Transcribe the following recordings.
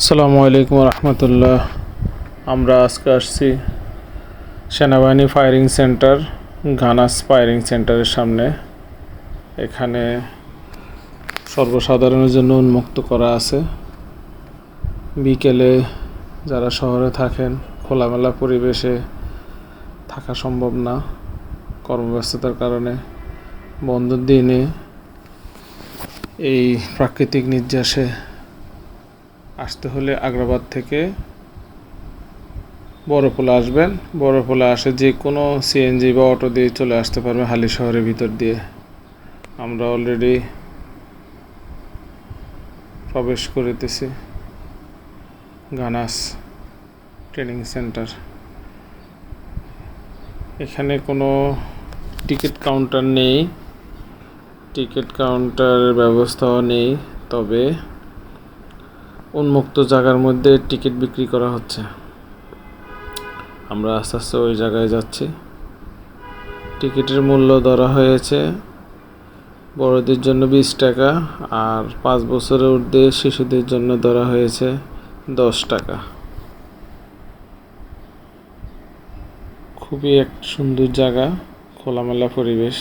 আসসালামু আলাইকুম রহমতুল্লাহ। আমরা আজকে আসছি সেনাবাহিনী ফায়ারিং সেন্টার ঘানাস ফায়ারিং সেন্টারের সামনে। এখানে সর্বসাধারণের জন্য উন্মুক্ত করা আছে। বিকেলে যারা শহরে থাকেন, খোলামেলা পরিবেশে থাকা সম্ভব না কর্মব্যস্ততার কারণে। বন্ধের দিনে এই প্রাকৃতিক নির্যাসে আসতে হলে আগ্রাবাদ থেকে বড়পোলা আসবেন। বড়পোলা আসে যে কোনো সিএনজি বা অটো দিয়ে চলে আসতে পারবে হালি শহরের ভিতর দিয়ে। আমরা অলরেডি প্রবেশ করিতেছি। Gunners training centre. এখানে কোনো টিকিট কাউন্টার নেই। টিকিট কাউন্টারের ব্যবস্থাও নেই, তবে উন্মুক্ত জায়গার মধ্যে টিকিট বিক্রি করা হচ্ছে। আমরা আস্তে আস্তে ওই জায়গায় যাচ্ছি। টিকিটের মূল্য ধরা হয়েছে বড়দের জন্য বিশ টাকা আর পাঁচ বছরের ঊর্ধ্বে শিশুদের জন্য ধরা হয়েছে দশ টাকা। খুবই এক সুন্দর জায়গা, খোলামেলা পরিবেশ।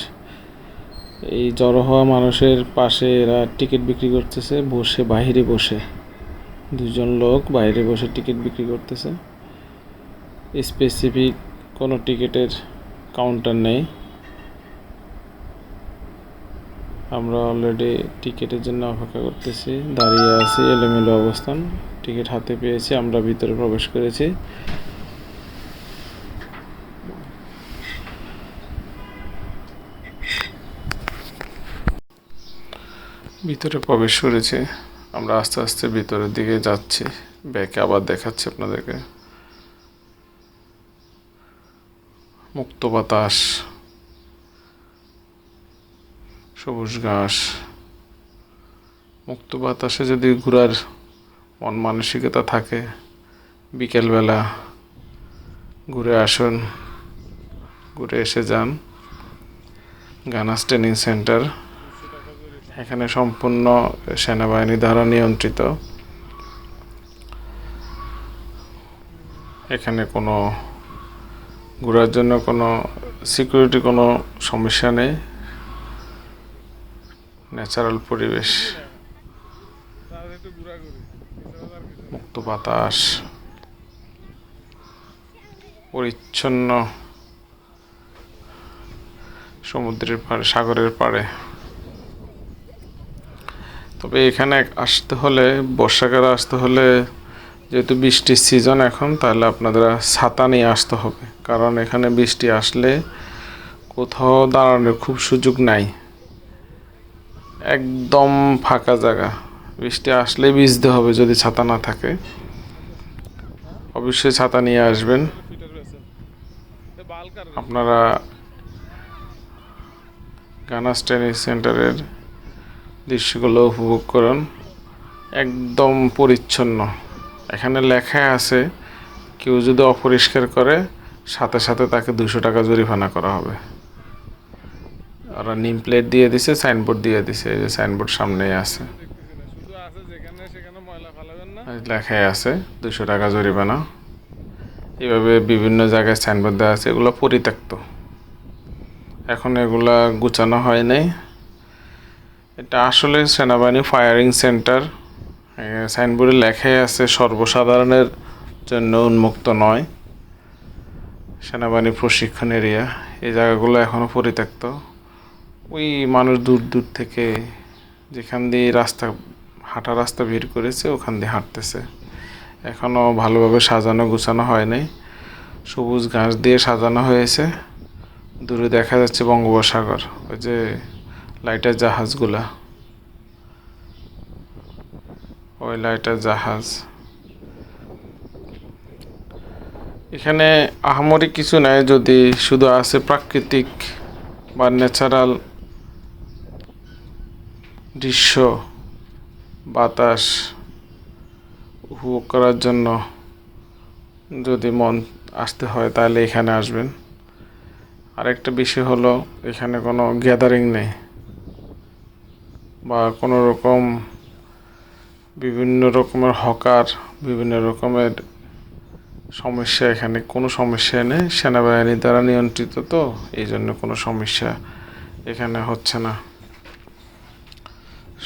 এই জড়ো হওয়া মানুষের পাশে এরা টিকিট বিক্রি করতেছে, বসে, বাইরে বসে। দুজন লোক বাইরে বসে টিকিট বিক্রি করতেছে। স্পেসিফিক কোনো টিকিটের কাউন্টার নেই। আমরা অলরেডি টিকিটের জন্য অপেক্ষা করতেছি। দাঁড়িয়ে আছি, এলোমেলো অবস্থান। টিকিট হাতে পেয়েছি, আমরা ভিতরে প্রবেশ করেছি। ভিতরে প্রবেশ করেছি। আমরা আস্তে আস্তে ভিতরের দিকে যাচ্ছি। ব্যাকে আবার দেখাচ্ছি আপনাদেরকে। মুক্ত বাতাস। সবুজ ঘাস। মুক্ত বাতাসে যদি ঘোরার মন মানসিকতা থাকে, বিকেলবেলা ঘুরে আসুন। ঘুরে এসে যান। Gunners training centre. এখানে সম্পূর্ণ সেনাবাহিনী দ্বারা নিয়ন্ত্রিত। এখানে কোনো ঘোরার জন্য কোনো সিকিউরিটি কোনো সমস্যা নেই। ন্যাচারাল পরিবেশ। মুক্ত বাতাস। পরিচ্ছন্ন সমুদ্রের পাড়ে, সাগরের পাড়ে। তবে এখানে আসতে হলে, বর্ষাকালে আসতে হলে যেহেতু বৃষ্টির সিজন এখন, তাহলে আপনাদের ছাতা নিয়ে আসতে হবে। কারণ এখানে বৃষ্টি আসলে কোথাও দাঁড়ানোর খুব সুযোগ নাই। একদম ফাঁকা জায়গা। বৃষ্টি আসলে ভিজতে হবে যদি ছাতা না থাকে। অবশ্যই ছাতা নিয়ে আসবেন। আপনারা গানাস ট্রেনিং সেন্টারের দৃশ্যগুলো উপভোগ করুন। একদম পরিচ্ছন্ন। এখানে লেখা আছে, কেউ যদি অপরিষ্কার করে, সাথে সাথে তাকে দুশো টাকা জরিমানা করা হবে। ওরা নিম প্লেট দিয়ে দিছে সাইনবোর্ড দিয়ে দিছে, এই যে সাইনবোর্ড সামনেই আছে। লেখাই আছে, দুশো টাকা জরিমানা। এভাবে বিভিন্ন জায়গায় সাইনবোর্ড দেওয়া আছে, এগুলো পরিত্যক্ত। এখন এগুলা গুছানো হয় নাই। এটা আসলে সেনাবাহিনী ফায়ারিং সেন্টার সাইনবোর্ডে লেখাই আছে, সর্বসাধারণের জন্য উন্মুক্ত নয়। সেনাবাহিনী প্রশিক্ষণ এরিয়া এই জায়গাগুলো এখনও পরিত্যক্ত। ওই মানুষ দূর দূর থেকে যেখান দিয়ে রাস্তা, হাঁটা রাস্তা ভিড় করেছে, ওখান দিয়ে হাঁটতেছে। এখনও ভালোভাবে সাজানো গুছানো হয় নাই সবুজ ঘাস দিয়ে সাজানো হয়েছে। দূরে দেখা যাচ্ছে বঙ্গোপসাগর। ওই যে লাইটার জাহাজগুলা। ওই লাইটার জাহাজ। এখানে আহামরি কিছু নাই, যদি শুধু আছে প্রাকৃতিক বা ন্যাচারাল দৃশ্য, বাতাস উপভোগ করার জন্য যদি মন আসতে হয়, তাহলে এখানে আসবেন। আরেকটা বিষয় হলো, এখানে কোনো গ্যাদারিং নেই। বা কোনো রকম বিভিন্ন রকমের হকার, বিভিন্ন রকমের সমস্যা এখানে, কোনো সমস্যা নেই। সেনাবাহিনী দ্বারা নিয়ন্ত্রিত তো, এই জন্য কোনো সমস্যা এখানে হচ্ছে না।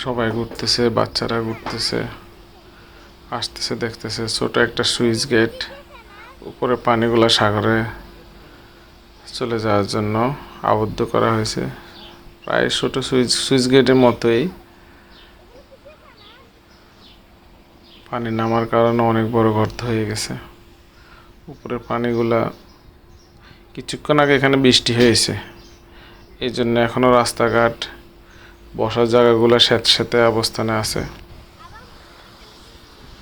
সবাই ঘুরতেছে, বাচ্চারা ঘুরতেছে, আসতেছে, দেখতেছে। ছোট একটা সুইচ গেট, উপরে পানিগুলো সাগরে চলে যাওয়ার জন্য আবদ্ধ করা হয়েছে। প্রায় ছোট সুইচ সুইচ গেটের মতোই। পানি নামার কারণে অনেক বড় গর্ত হয়ে গেছে। উপরের পানিগুলা কিছুক্ষণ আগে এখানে বৃষ্টি হয়েছে। এই জন্য এখনও রাস্তাঘাট, বসার জায়গাগুলো স্যাঁতস্যাঁতে অবস্থানে আছে।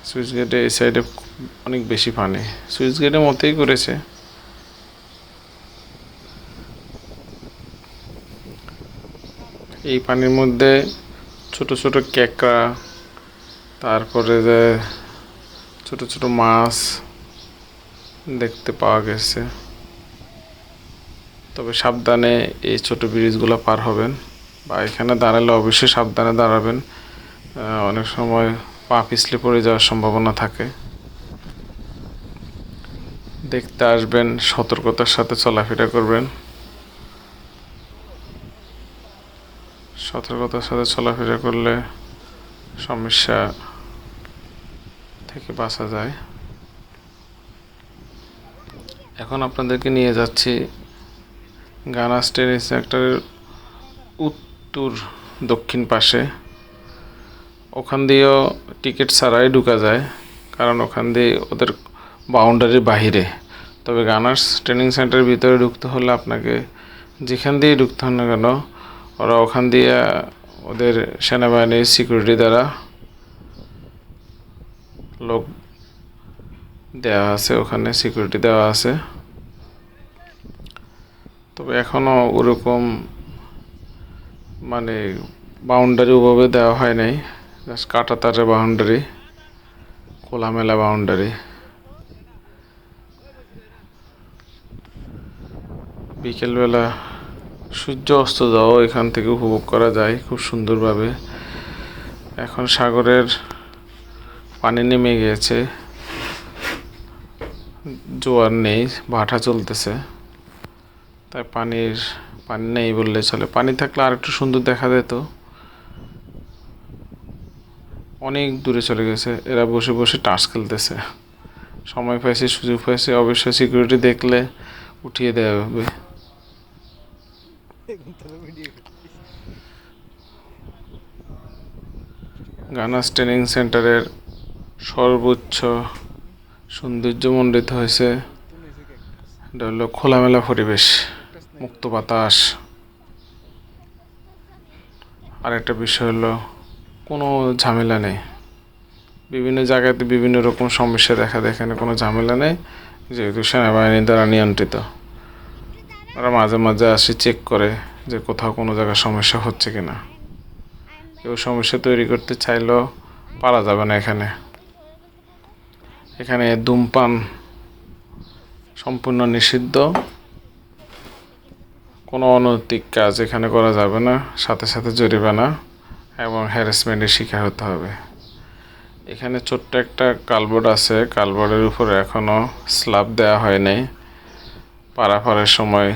সুইচ গেটে এই সাইডে অনেক বেশি পানি। সুইচ গেটের মতোই করেছে। এই পানির মধ্যে ছোট ছোট কেকড়া তারপরে যে ছোট ছোট মাছ দেখতে পাওয়া গেছে। তবে সাবধানে এই ছোট ব্রিজগুলো পার হবেন বা এখানে দাঁড়ালে অবশ্যই সাবধানে দাঁড়াবেন। অনেক সময় পা পিছলে পড়ে যাওয়ার সম্ভাবনা থাকে। দেখতে আসবেন, সতর্কতার সাথে চলাফেরা করবেন। সতর্কতার সাথে চলাফেরা করলে সমস্যা থেকে বাঁচা যায়। এখন আপনাদেরকে নিয়ে যাচ্ছি গানা স্টেডিয়াম সেক্টরের উত্তর দক্ষিণ পাশে। ওখান দিয়েও টিকিট ছাড়াই ঢুকা যায়, কারণ ওখান দিয়ে ওদের বাউন্ডারির বাহিরে। তবে গানার্স ট্রেনিং সেন্টারের ভিতরে ঢুকতে হলে আপনাকে যেখান দিয়ে ঢুকতে হয় না কেন ওরা ওখান দিয়ে, ওদের সেনাবাহিনীর সিকিউরিটি দ্বারা লোক দেওয়া আছে, ওখানে সিকিউরিটি দেওয়া আছে। তবে এখনও ওরকম মানে বাউন্ডারি ওভাবে দেওয়া হয় নাই। জাস্ট কাটা তারের বাউন্ডারি খোলামেলা বাউন্ডারি বিকেলবেলা সূর্য অস্ত যাওয়া এখান থেকে উপভোগ করা যায় খুব সুন্দরভাবে। এখন সাগরের পানি নেমে গিয়েছে। জোয়ার নেই, ভাটা চলতেছে। তাই পানির, পানি নেই বললে চলে। পানি থাকলে আর একটু সুন্দর দেখা যেত। অনেক দূরে চলে গেছে। এরা বসে বসে টাস খেলতেছে। সময় পাইছে, সুযোগ পাইছে। অবশ্যই সিকিউরিটি দেখলে উঠিয়ে দেওয়া হবে। গানাস ট্রেনিং সেন্টারের সর্বোচ্চ সৌন্দর্যমণ্ডিত হয়েছে। এটা হলো খোলামেলা পরিবেশ, মুক্ত বাতাস। আর একটা বিষয় হলো, কোনো ঝামেলা নেই। বিভিন্ন জায়গাতে বিভিন্ন রকম সমস্যা দেখা দেয়, এখানে কোনো ঝামেলা নেই, যেহেতু সেনাবাহিনী দ্বারা নিয়ন্ত্রিত। ওরা মাঝে মাঝে আসে চেক করে যে কোথাও কোনো জায়গায় সমস্যা হচ্ছে কিনা। কেউ সমস্যা তৈরি করতে চাইলেও পারা যাবে না এখানে। এখানে ধূমপান সম্পূর্ণ নিষিদ্ধ। কোনো অনৈতিক কাজ এখানে করা যাবে না, সাথে সাথে জরিমানা এবং হ্যারাসমেন্টের শিকার হতে হবে। এখানে ছোট্ট একটা কালবোর্ড আছে, কালবোর্ডের উপরে এখনও স্ল্যাব দেওয়া হয় নাই। পারাপারের সময়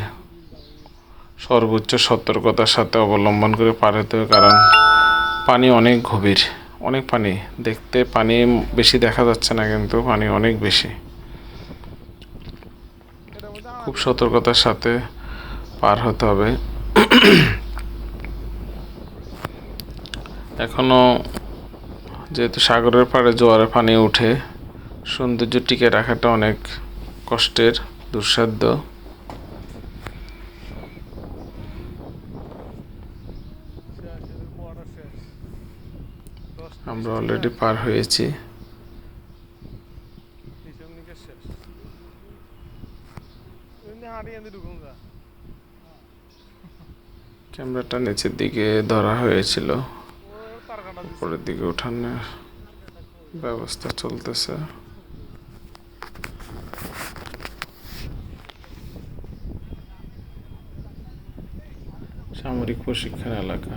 সর্বোচ্চ সতর্কতার সাথে অবলম্বন করে পার হতে হবে, কারণ পানি অনেক গভীর। অনেক পানি। দেখতে পানি বেশি দেখা যাচ্ছে না, কিন্তু পানি অনেক বেশি। খুব সতর্কতার সাথে পার হতে হবে। এখনও যেহেতু সাগরের পাড়ে জোয়ারের পানি উঠে, সৌন্দর্য টিকে রাখাটা অনেক কষ্টের, দুঃসাধ্য। আমরা অলরেডি পার হয়েছি। ক্যামেরাটা নিচের দিকে ধরা হয়েছিল। উপরের দিকে ওঠানোর ব্যবস্থা চলতেছে। সামরিক প্রশিক্ষণ এলাকা।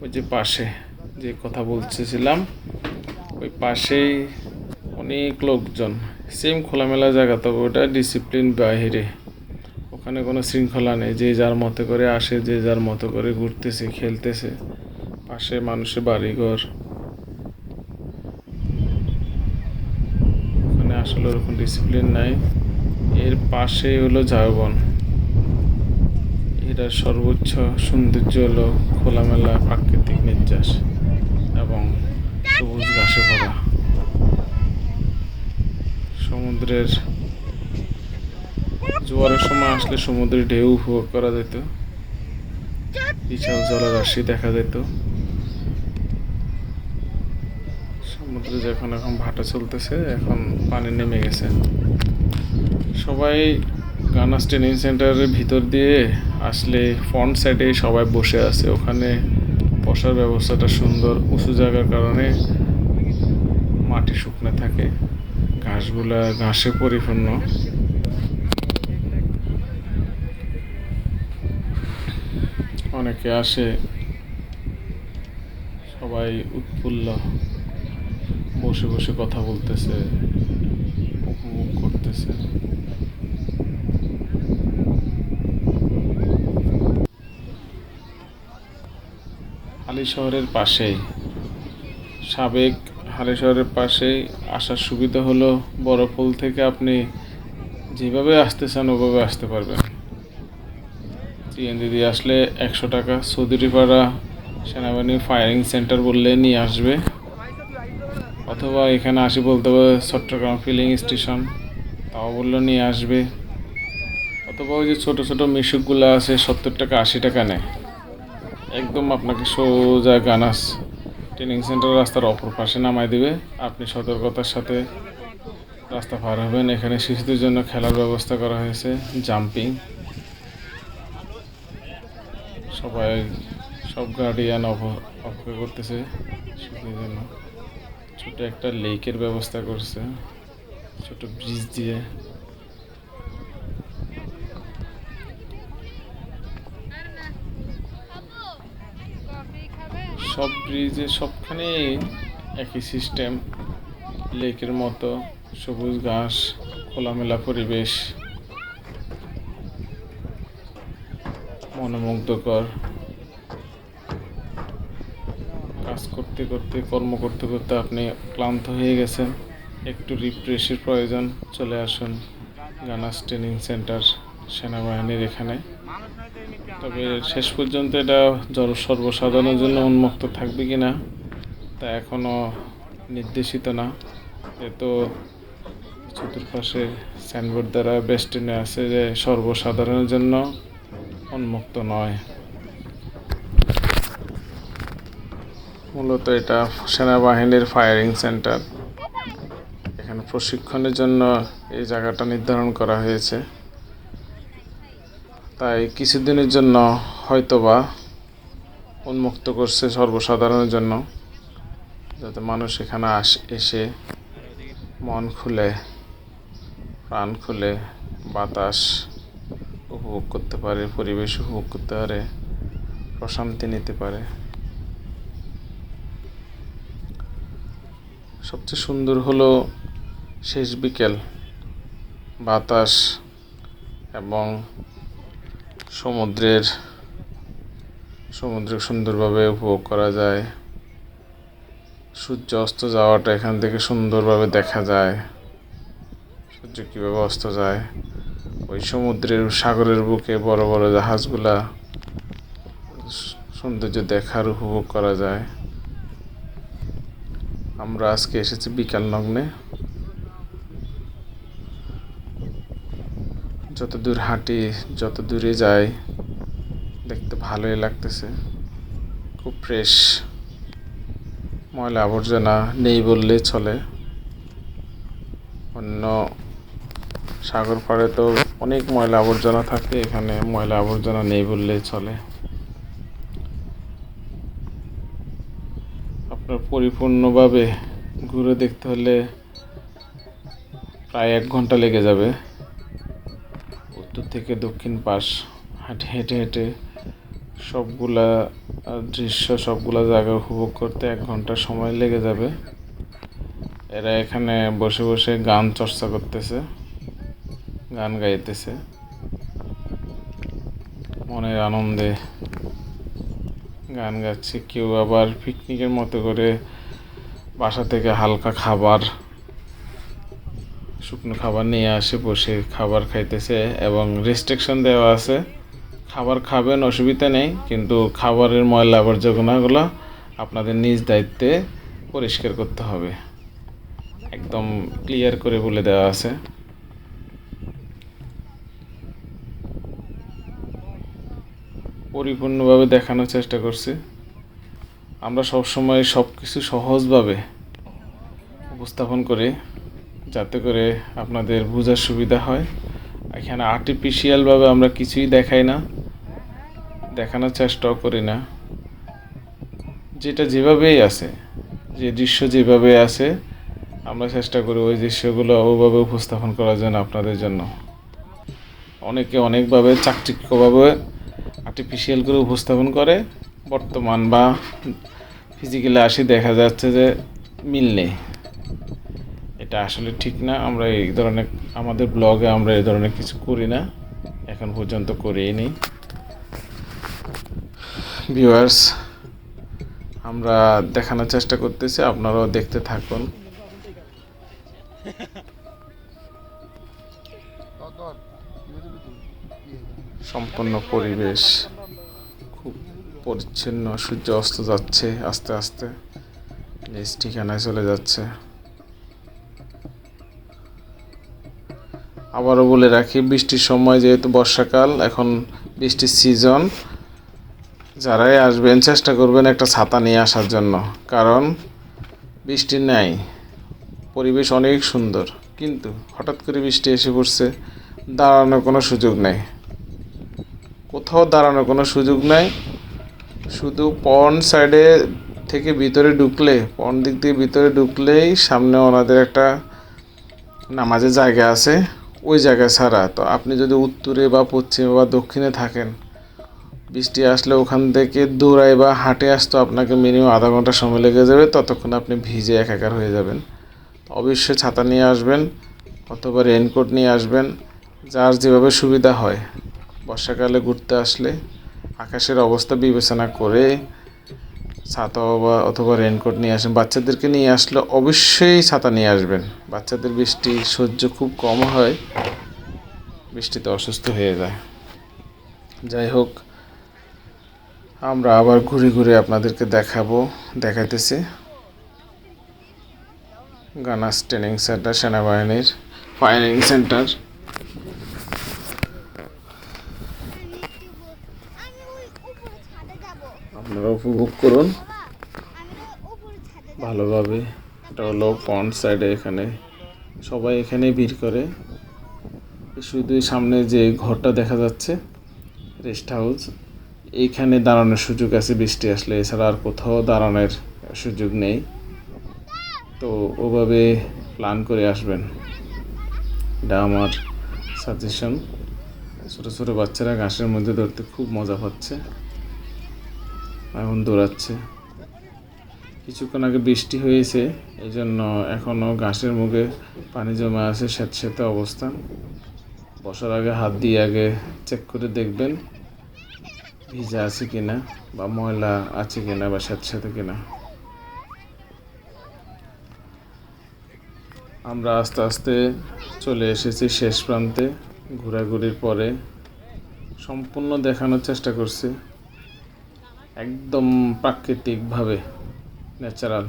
ওই যে পাশে যে কথা বলতেছিলাম, ওই পাশেই অনেক লোকজন সেম খোলামেলা জায়গা, তবে ওটা ডিসিপ্লিন বাহিরে। ওখানে কোনো শৃঙ্খলা নেই, যে যার মতো করে আসে, যে যার মতো করে ঘুরতেছে, খেলতেছে, পাশে মানুষের বাড়িঘর। ওখানে আসলে ওরকম ডিসিপ্লিন নাই। এর পাশে হলো ঝাউবন এটার সর্বোচ্চ সৌন্দর্য হলো খোলামেলা প্রাকৃতিক নির্যাস এবং সবুজ ঘাসে ভরা। সমুদ্রের জোয়ারের সময় আসলে সমুদ্রের ঢেউ উপভোগ করা যেত। বিশাল জলরাশি দেখা যেত। সমুদ্রে যখন এখন ভাটা চলতেছে, এখন পানি নেমে গেছে। সবাই গানাস ট্রেনিং সেন্টারের ভিতর দিয়ে আসলে ফ্রন্ট সাইডে সবাই বসে আছে। ওখানে বসার ব্যবস্থাটা সুন্দর। উঁচু জায়গার কারণে মাটি শুকনো থাকে। ঘাসগুলা ঘাসে পরিপূর্ণ। অনেকে আসে। সবাই উৎফুল্ল। বসে বসে কথা বলতেছে, উপভোগ করতেছে। হালি শহরের পাশেই সাবেক হালি শহরের পাশেই আসার সুবিধা হলো বড়ফুল থেকে আপনি যেভাবে আসতে চান ওভাবে আসতে পারবেন। সিএনজি দিয়ে আসলে একশো টাকা চৌধুরীপাড়া সেনাবাহিনী ফায়ারিং সেন্টার বললে নিয়ে আসবে। অথবা এখানে আসি বলতে হবে চট্টগ্রাম ফিলিং স্টেশন তাও বলল নিয়ে আসবে। অথবা ওই যে ছোটো ছোটো মিশুকগুলো আছে, সত্তর টাকা, আশি টাকা নেয়। একদম আপনাকে সোজা গানাস ট্রেনিং সেন্টার রাস্তার অপর পাশে নামাই দিবে। আপনি সতর্কতার সাথে রাস্তা পার হবেন। এখানে শিশুদের জন্য খেলার ব্যবস্থা করা হয়েছে, জাম্পিং। সবাই সব গার্ডিয়ান অপেক্ষা করতেছে শিশুদের জন্য। ছোট একটা লেকের ব্যবস্থা করছে ছোট ব্রিজ দিয়ে। সব ব্রিজে সবখানে একই সিস্টেম লেকের মতো সবুজ ঘাস, খোলামেলা পরিবেশ, মনোমুগ্ধকর। কাজ করতে করতে, কর্ম করতে করতে আপনি ক্লান্ত হয়ে গেছেন। একটু রিফ্রেশের প্রয়োজন, চলে আসুন গানাস ট্রেনিং সেন্টার সেনাবাহিনীর এখানে। তবে শেষ পর্যন্ত এটা জল সর্বসাধারণের জন্য উন্মুক্ত থাকবে কি না তা এখনও নির্দেশিত না। এতো চতুর্পাশে সাইনবোর্ড দ্বারা বেস্টিনে আছে যে সর্বসাধারণের জন্য উন্মুক্ত নয়। মূলত এটা সেনাবাহিনীর ফায়ারিং সেন্টার এখানে প্রশিক্ষণের জন্য এই জায়গাটা নির্ধারণ করা হয়েছে। তাই কিছুদিনের জন্য হয়তোবা উন্মুক্ত করছে সর্বসাধারণের জন্য, যাতে মানুষ এখানে আস, এসে মন খুলে, প্রাণ খুলে বাতাস উপভোগ করতে পারে, পরিবেশ উপভোগ করতে পারে, প্রশান্তি নিতে পারে। সবচেয়ে সুন্দর হলো শেষ বিকেল, বাতাস এবং সমুদ্রের সমুদ্র সুন্দরভাবে উপভোগ করা যায়। সূর্য অস্ত যাওয়াটা এখান থেকে সুন্দরভাবে দেখা যায়। সূর্য কীভাবে অস্ত যায়? ওই সমুদ্রের সাগরের বুকে বড় বড় জাহাজগুলা সৌন্দর্য দেখার উপভোগ করা যায়। আমরা আজকে এসেছি বিকাল লগ্নে যত দূর হাঁটি যত দূরে যাই, দেখতে ভালোই লাগতেছে। খুব ফ্রেশ ময়লা আবর্জনা নেই বললে চলে। অন্য সাগর পাড়ে তো অনেক ময়লা আবর্জনা থাকে, এখানে ময়লা আবর্জনা নেই বললেই চলে। আপনার পরিপূর্ণভাবে ঘুরে দেখতে হলে প্রায় এক ঘণ্টা লেগে যাবে। উত্তর থেকে দক্ষিণ পাশ, হাঁটে, হেঁটে হেঁটে সবগুলা দৃশ্য, সবগুলা জায়গা উপভোগ করতে এক ঘণ্টা সময় লেগে যাবে। এরা এখানে বসে বসে গান চর্চা করতেছে, গান গাইতেছে। মনের আনন্দে গান গাচ্ছে। কেউ আবার পিকনিকের মতো করে বাসা থেকে হালকা খাবার শুকনো খাবার নিয়ে আসে, বসে খাবার খাইতেছে এবং রেস্ট্রিকশন দেওয়া আছে। খাবার খাবেন, অসুবিধা নেই, কিন্তু খাবারের ময়লা আবর্জনাগুলো আপনাদের নিজ দায়িত্বে পরিষ্কার করতে হবে। একদম ক্লিয়ার করে বলে দেওয়া আছে। পরিপূর্ণভাবে দেখানোর চেষ্টা করছি। আমরা সবসময় সব কিছু সহজভাবে উপস্থাপন করি। যাতে করে আপনাদের বোঝার সুবিধা হয়। এখানে আর্টিফিশিয়ালভাবে আমরা কিছুই দেখাই না। দেখানোর চেষ্টাও করি না। যেটা যেভাবেই আছে, যে দৃশ্য যেভাবে আছে, আমরা চেষ্টা করি ওই দৃশ্যগুলো ওভাবে উপস্থাপন করার জন্য আপনাদের জন্য। অনেকে অনেকভাবে চাকচিক্যভাবে আর্টিফিশিয়াল করে উপস্থাপন করে। বর্তমান বা ফিজিক্যালি আসি দেখা যাচ্ছে যে মিল নেই। এটা আসলে ঠিক না। আমরা এই ধরনের, আমাদের ব্লগে আমরা এই ধরনের কিছু করি না। এখন পর্যন্ত করিই নি। ভিউয়ার্স আমরা দেখানোর চেষ্টা করতেছি, আপনারাও দেখতে থাকুন। সম্পূর্ণ পরিবেশ খুব পরিচ্ছন্ন, সূর্য অস্ত যাচ্ছে, আস্তে আস্তে। নিজ ঠিকানায় চলে যাচ্ছে। আবারও বলে রাখি, বৃষ্টির সময় যেহেতু বর্ষাকাল, এখন বৃষ্টির সিজন যারাই আসবেন চেষ্টা করবেন একটা ছাতা নিয়ে আসার জন্য। কারণ বৃষ্টি নেই, পরিবেশ অনেক সুন্দর, কিন্তু হঠাৎ করে বৃষ্টি এসে পড়ছে দাঁড়ানোর কোনো সুযোগ নেই। কোথাও দাঁড়ানোর কোনো সুযোগ নাই, শুধু পন সাইডে থেকে ভিতরে ঢুকলে পন দিক দিয়ে ভিতরে ঢুকলেই সামনে ওনাদের একটা নামাজের জায়গা আছে। ওই জায়গায় ছাড়া। তো আপনি যদি উত্তরে বা পশ্চিমে বা দক্ষিণে থাকেন, বৃষ্টি আসলে ওখান থেকে দৌড়াই বা হাঁটে আসতে আপনাকে মিনিমাম আধা ঘণ্টা সময় লেগে যাবে, ততক্ষণ আপনি ভিজে একাকার হয়ে যাবেন। অবশ্যই ছাতা নিয়ে আসবেন অথবা রেনকোট নিয়ে আসবেন, যার যেভাবে সুবিধা হয়। বর্ষাকালে ঘুরতে আসলে আকাশের অবস্থা বিবেচনা করে ছাতা বা অথবা রেনকোট নিয়ে আসেন। বাচ্চাদেরকে নিয়ে আসলে অবশ্যই ছাতা নিয়ে আসবেন। বাচ্চাদের বৃষ্টি সহ্য খুব কম হয়, বৃষ্টিতে অসুস্থ হয়ে যায়। যাই হোক, আমরা আবার ঘুরে ঘুরে আপনাদেরকে দেখাবো, দেখাইতেছি। গানাস ট্রেনিং সেন্টার, সেনাবাহিনীর ফায়ারিং সেন্টার আমি ওই উপরে ছাদে যাব আপনারা উপভোগ করুন। ভালোভাবে। এটা হলো পন্ড সাইডে এখানে। সবাই এখানে ভিড় করে। শুধু সামনে যে ঘরটা দেখা যাচ্ছে রেস্ট হাউস এইখানে দাঁড়ানোর সুযোগ আছে বৃষ্টি আসলে। এছাড়া আর কোথাও দাঁড়ানোর সুযোগ নেই। তো ওভাবে প্ল্যান করে আসবেন। এটা আমার সাজেশন ছোটো ছোটো বাচ্চারা ঘাসের মধ্যে ধরতে খুব মজা পাচ্ছে। এখন দৌড়াচ্ছে। কিছুক্ষণ আগে বৃষ্টি হয়েছে এই জন্য এখনও ঘাসের মুখে পানি জমা আছে, স্যাঁতস্যাঁতে অবস্থা বসার আগে হাত দিয়ে আগে চেক করে দেখবেন, ভিজা আছে কিনা বা ময়লা আছে কিনা বা স্যাঁতস্যাঁতে কিনা। আমরা আস্তে আস্তে চলে এসেছি শেষ প্রান্তে। ঘোরাঘুরির পরে সম্পূর্ণ দেখানোর চেষ্টা করছি। একদম প্রাকৃতিকভাবে ন্যাচারাল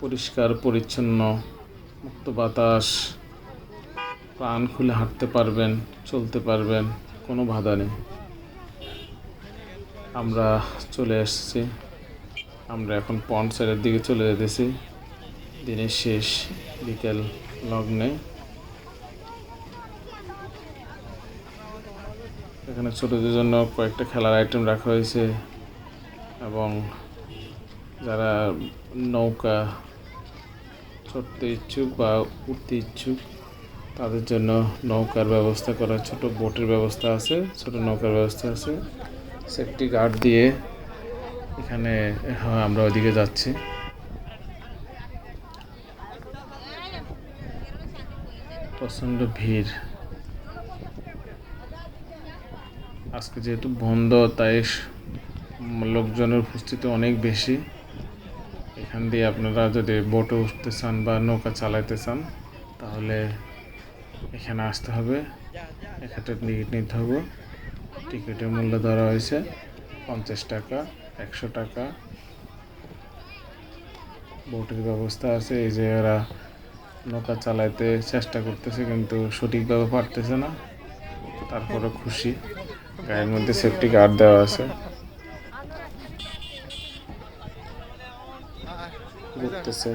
পরিষ্কার, পরিচ্ছন্ন, মুক্ত বাতাস, প্রাণ খুলে হাঁটতে পারবেন, চলতে পারবেন, কোনো বাধা নেই। আমরা চলে এসেছি। আমরা এখন পন্ড সাইডের দিকে চলে যেতেছি। দিনের শেষ বিকেল লগ্নে। এখানে ছোটদের জন্য কয়েকটা খেলার আইটেম রাখা হয়েছে এবং যারা নৌকা চড়তে ইচ্ছুক বা উঠতে ইচ্ছুক, তাদের জন্য নৌকার ব্যবস্থা করা ছোট বোটের ব্যবস্থা আছে, ছোট নৌকার ব্যবস্থা আছে। সেফটি গার্ড দিয়ে এখানে হ্যাঁ আমরা ওইদিকে যাচ্ছি। প্রচণ্ড ভিড়। আজকে যেহেতু বন্ধ, তাই লোকজনের উপস্থিতি অনেক বেশি। এখান দিয়ে আপনারা যদি বোটে উঠতে চান বা নৌকা চালাইতে চান, তাহলে এখানে আসতে হবে। একটা টিকিট নিতে হবে। টিকিটের মূল্য ধরা হয়েছে পঞ্চাশ টাকা, একশো টাকা। বোটের ব্যবস্থা আছে, এই যে ওরা নৌকা চালাইতে চেষ্টা করতেছে, কিন্তু সঠিকভাবে পারতেছে না। তারপরে খুশি। গায়ের মধ্যে সেফটি গার্ড দেওয়া আছে। ঘুরতেছে।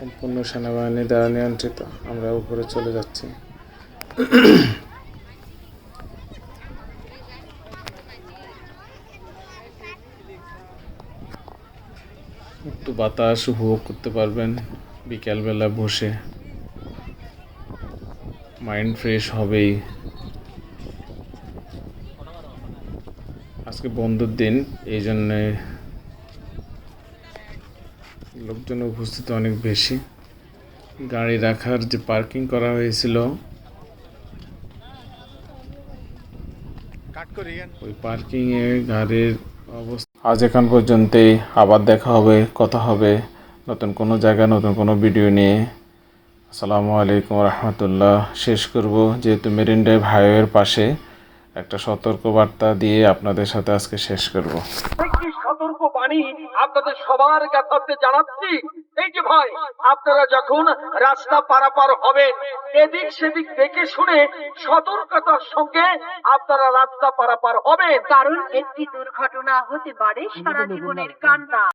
সম্পূর্ণ সেনাবাহিনী দ্বারা নিয়ন্ত্রিত। আমরা উপরে চলে যাচ্ছি একটু বাতাস উপভোগ করতে পারবেন বিকালবেলা বসে। মাইন্ড ফ্রেশ হবেই। আজকে বন্ধুর দিন এই জন্যে লোকজন উপস্থিত অনেক বেশি। গাড়ি রাখার যে পার্কিং করা হয়েছিল ওই পার্কিংয়ে গাড়ির অবস্থা আজ এখান পর্যন্তই। আবার দেখা হবে, কথা হবে। নতুন কোনো জায়গায়, নতুন কোনো ভিডিও নিয়ে। আসসালামু আলাইকুম রহমতুল্লাহ। শেষ করব যেহেতু মেরিন ড্রাইভ হাইওয়ের পাশে একটা সতর্ক বার্তা দিয়ে আপনাদের সাথে আজকে শেষ করব। বাণী আপনাদের সবার কাছে জানাচ্ছি এই যে ভাই আপনারা যখন রাস্তা পারাপার হবেন এদিক সেদিক দেখে শুনে সতর্কতার সঙ্গে আপনারা রাস্তা পারাপার হবে কারণ একটি দুর্ঘটনা হতে পারে সারা জীবনের কান্না।